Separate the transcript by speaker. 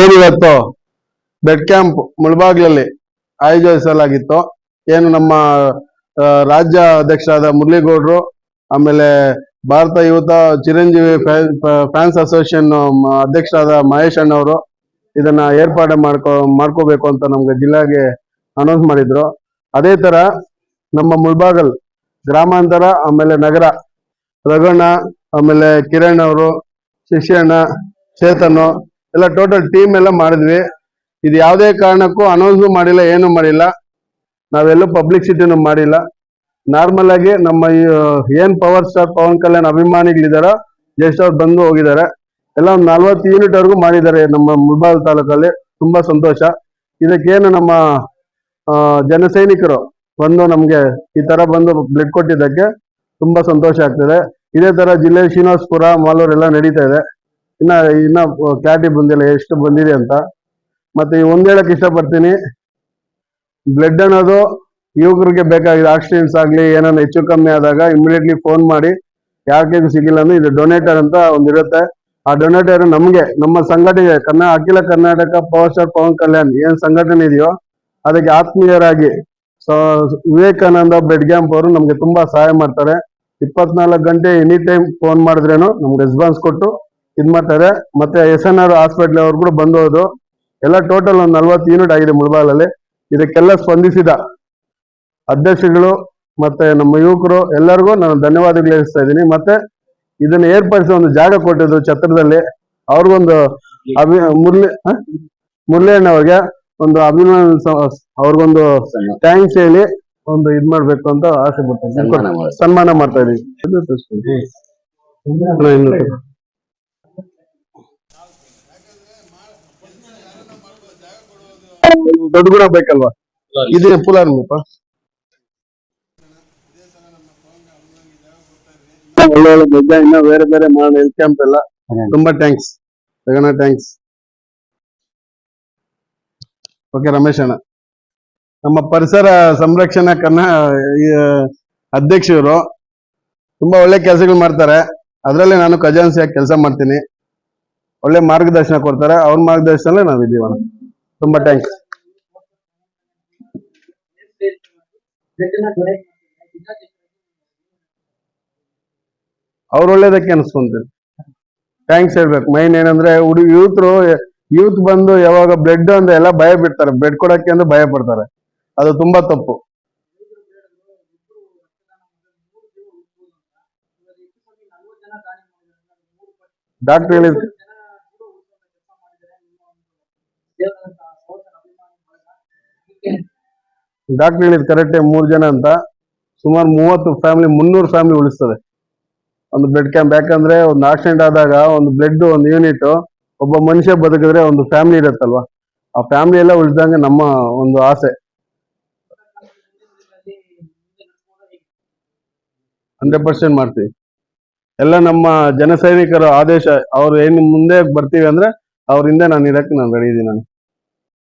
Speaker 1: ಏನಿವತ್ತು bed camp ಮುಳಬಾಗ್ಲಲ್ಲಿ ಆಯೋಜಿಸಲಾಗಿತ್ತು. ಏನು ನಮ್ಮ ರಾಜ್ಯ ಅಧ್ಯಕ್ಷರಾದ ಮುರಳಿಗೌಡರು, ಆಮೇಲೆ ಭಾರತ ಯುವತ ಚಿರಂಜೀವಿ ಫ್ಯಾನ್ಸ್ ಅಸೋಸಿಯೇಷನ್ ಅಧ್ಯಕ್ಷರಾದ ಮಹೇಶ್ ಅಣ್ಣವರು ಇದನ್ನ ಏರ್ಪಾಡು ಮಾಡ್ಕೋ, ಮಾಡ್ಕೋಬೇಕು ಅಂತ ನಮ್ಗೆ ಜಿಲ್ಲೆಗೆ ಅನೌನ್ಸ್ ಮಾಡಿದ್ರು. ಅದೇ ತರ ನಮ್ಮ ಮುಳ್ಬಾಗಲ್ ಗ್ರಾಮಾಂತರ, ಆಮೇಲೆ ನಗರ, ರಘಣ್ಣ, ಆಮೇಲೆ ಕಿರಣ್ ಅವರು, ಶಿಷ್ಯಣ್ಣ ಚೇತನ್ ಎಲ್ಲ ಟೋಟಲ್ ಟೀಮ್ ಎಲ್ಲ ಮಾಡಿದ್ವಿ. ಇದು ಯಾವುದೇ ಕಾರಣಕ್ಕೂ ಅನೌನ್ಸು ಮಾಡಿಲ್ಲ, ಏನು ಮಾಡಿಲ್ಲ. ನಾವೆಲ್ಲೂ ಪಬ್ಲಿಸಿಟಿನೂ ಮಾಡಿಲ್ಲ. ನಾರ್ಮಲ್ ಆಗಿ ನಮ್ಮ ಏನ್ ಪವರ್ ಸ್ಟಾರ್ ಪವನ್ ಕಲ್ಯಾಣ್ ಅಭಿಮಾನಿಗಳಿದಾರೋ ಜಸ್ಟ್ ಅವ್ರು ಬಂದು ಹೋಗಿದ್ದಾರೆ. ಎಲ್ಲ ಒಂದು ನಲ್ವತ್ತು ಯೂನಿಟ್ ವರೆಗೂ ಮಾಡಿದ್ದಾರೆ ನಮ್ಮ ಮುಲ್ಬಾಲ್ ತಾಲೂಕಲ್ಲಿ. ತುಂಬಾ ಸಂತೋಷ. ಇದಕ್ಕೇನು ನಮ್ಮ ಜನಸೈನಿಕರು ಜನ ಸೈನಿಕರು ಬಂದು ನಮ್ಗೆ ಈ ತರ ಬಂದು ಬ್ಲಡ್ ಕೊಟ್ಟಿದ್ದಕ್ಕೆ ತುಂಬಾ ಸಂತೋಷ ಆಗ್ತದೆ. ಇದೇ ತರ ಜಿಲ್ಲೆ ಶ್ರೀನಿವಾಸಪುರ ಮಾಲೂರ್ ಎಲ್ಲ ನಡೀತಾ ಇದೆ. ಇನ್ನ ಇನ್ನ ಕ್ಲಾರಿಟಿ ಬಂದಿಲ್ಲ, ಎಷ್ಟು ಬಂದಿದೆ ಅಂತ. ಮತ್ತೆ ಒಂದ್ ಹೇಳಕ್ ಇಷ್ಟಪಡ್ತೀನಿ. ಬ್ಲಡ್ ಅನ್ನೋದು ಯುವಕರಿಗೆ ಬೇಕಾಗಿದೆ. ಆಕ್ಸಿಡೆಂಟ್ಸ್ ಆಗ್ಲಿ ಏನಾನ ಹೆಚ್ಚು ಕಮ್ಮಿ ಆದಾಗ ಇಮಿಡಿಯೇಟ್ಲಿ ಫೋನ್ ಮಾಡಿ ಯಾಕೆ ಇದು ಸಿಗಿಲ್ಲ ಅಂದ್ರೆ ಇದು ಡೊನೇಟರ್ ಅಂತ ಒಂದಿರುತ್ತೆ ಆ ಡೊನೇಟರ್ ನಮ್ಗೆ, ನಮ್ಮ ಸಂಘಟನೆ ಕನ್ನಡ ಅಖಿಲ ಕರ್ನಾಟಕ ಪವರ್ ಸ್ಟಾರ್ ಪವನ್ ಕಲ್ಯಾಣ್ ಏನ್ ಸಂಘಟನೆ ಇದೆಯೋ, ಅದಕ್ಕೆ ಆತ್ಮೀಯರಾಗಿ ವಿವೇಕಾನಂದ ಬ್ಲಡ್ ಕ್ಯಾಂಪ್ ಅವರು ನಮ್ಗೆ ತುಂಬಾ ಸಹಾಯ ಮಾಡ್ತಾರೆ. ಇಪ್ಪತ್ನಾಲ್ಕು ಗಂಟೆ ಎನಿ ಟೈಮ್ ಫೋನ್ ಮಾಡಿದ್ರೇನು ನಮ್ಗೆ ರೆಸ್ಪಾನ್ಸ್ ಕೊಟ್ಟು ಇದ್ ಮಾಡ್ತಾರೆ. ಮತ್ತೆ ಎಸ್ ಎನ್ ಆರ್ ಹಾಸ್ಪಿಟ್ಲ್ ಅವ್ರು ಕೂಡ ಬಂದೋದು. ಎಲ್ಲ ಟೋಟಲ್ ಒಂದು ನಲ್ವತ್ತು ಯೂನಿಟ್ ಆಗಿದೆ ಮುಳಬಾಲಲ್ಲಿ ಇದಕ್ಕೆಲ್ಲ ಸ್ಪಂದಿಸಿದ ಅಧ್ಯಕ್ಷಗಳು ಮತ್ತೆ ನಮ್ಮ ಯುವಕರು ಎಲ್ಲರಿಗೂ ನಾನು ಧನ್ಯವಾದಗಳು ಹೇಳ್ತಾ ಇದ್ದೀನಿ. ಮತ್ತೆ ಇದನ್ನ ಏರ್ಪಡಿಸಿ ಒಂದು ಜಾಗ ಕೊಟ್ಟಿದ್ದು ಛತ್ರದಲ್ಲಿ. ಅವ್ರಿಗೊಂದು ಅಭಿ ಮುರಳಿ ಹ? ಮುರಳಿ ಅಣ್ಣವ್ರಿಗೆ ಒಂದು ಅಭಿಮಾನ ಅವ್ರಿಗೊಂದು ಥ್ಯಾಂಕ್ಸ್ ಹೇಳಿ ಒಂದು ಇದ್ ಮಾಡ್ಬೇಕು ಅಂತ ಆಸೆ ಪಡ್ತೀನಿ
Speaker 2: ಸನ್ಮಾನ
Speaker 1: ಸನ್ಮಾನ ಮಾಡ್ತಾ ಇದೀವಿ ಅಣ್ಣ, ಇನ್ನು ದೊಡ್ಡ ಗುಣ ಬೇಕಲ್ವಾ? ಇದೇ ಪುಲಾರ್ಮಪ್ಪ ಒಳ್ಳೆ ಒಳ್ಳೆ ಇನ್ನ ಬೇರೆ ಬೇರೆ ಮಾಡಿ ಹೆಲ್ತ್ ಕ್ಯಾಂಪ್ ಎಲ್ಲ. ತುಂಬಾ thanks Jagana thanks okay Ramesh ಅಣ್ಣ. ನಮ್ಮ ಪರಿಸರ ಸಂರಕ್ಷಣಾ ಕನ್ನ ತುಂಬಾ ಒಳ್ಳೆ ಕೆಲಸಗಳು ಮಾಡ್ತಾರೆ. ಅದರಲ್ಲಿ ನಾನು ಖಜಾನ್ಸಿಯಾಗಿ ಕೆಲಸ ಮಾಡ್ತೀನಿ. ಒಳ್ಳೆ ಮಾರ್ಗದರ್ಶನ ಕೊಡ್ತಾರೆ. ಅವ್ರ ಮಾರ್ಗದರ್ಶನಲ್ಲೇ ನಾವು ಇದೀವಣ್ಣ ತುಂಬಾ ಥ್ಯಾಂಕ್ಸ್ ಅವ್ರ ಒಳ್ಳೇದಕ್ಕೆ ಅನ್ಸ್ಕೊಂತೀನಿ. ಥ್ಯಾಂಕ್ಸ್ ಹೇಳ್ಬೇಕು. ಮೈನ್ ಏನಂದ್ರೆ ಹುಡುಗ ಯೂತ್ರು ಯೂತ್ ಬಂದು ಯಾವಾಗ ಬ್ಲಡ್ ಅಂದ್ರೆ ಎಲ್ಲ ಭಯ ಬಿಡ್ತಾರೆ. ಬ್ಲಡ್ ಕೊಡಕ್ಕೆ ಅಂದ್ರೆ ಭಯ ಪಡ್ತಾರೆ. ಅದು ತುಂಬಾ ತಪ್ಪು. ಡಾಕ್ಟರ್ ಹೇಳಿದ್ ಡಾಕ್ಟರ್ ಹೇಳಿದ್ ಕರೆಕ್ಟ್ ಮೂರು ಜನ ಅಂತ ಸುಮಾರು ಮೂವತ್ತು ಫ್ಯಾಮಿಲಿ ಮುನ್ನೂರು ಫ್ಯಾಮಿಲಿ ಉಳಿಸ್ತದೆ. ಒಂದು ಬ್ಲಡ್ ಕ್ಯಾಂಪ್ ಯಾಕಂದ್ರೆ ಒಂದು ಆಕ್ಸಿಡೆಂಟ್ ಆದಾಗ ಒಂದು ಬ್ಲಡ್ ಒಂದು ಯೂನಿಟ್ ಒಬ್ಬ ಮನುಷ್ಯ ಬದುಕಿದ್ರೆ ಒಂದು ಫ್ಯಾಮಿಲಿ ಇರುತ್ತಲ್ವಾ? ಆ ಫ್ಯಾಮಿಲಿ ಎಲ್ಲ ಉಳಿದಂಗೆ ನಮ್ಮ ಒಂದು ಆಸೆ. ಹಂಡ್ರೆಡ್ ಪರ್ಸೆಂಟ್ ಮಾಡ್ತೀವಿ. ಎಲ್ಲ ನಮ್ಮ ಜನ ಸೈನಿಕರ ಆದೇಶ, ಅವ್ರು ಏನು ಮುಂದೆ ಬರ್ತೀವಿ ಅಂದ್ರೆ ಅವ್ರಿಂದ ನಾನು ಇರಕ್ಕೆ ನಾನು ರೆಡಿ ಇದ್ದೀನಿ ನಾನು.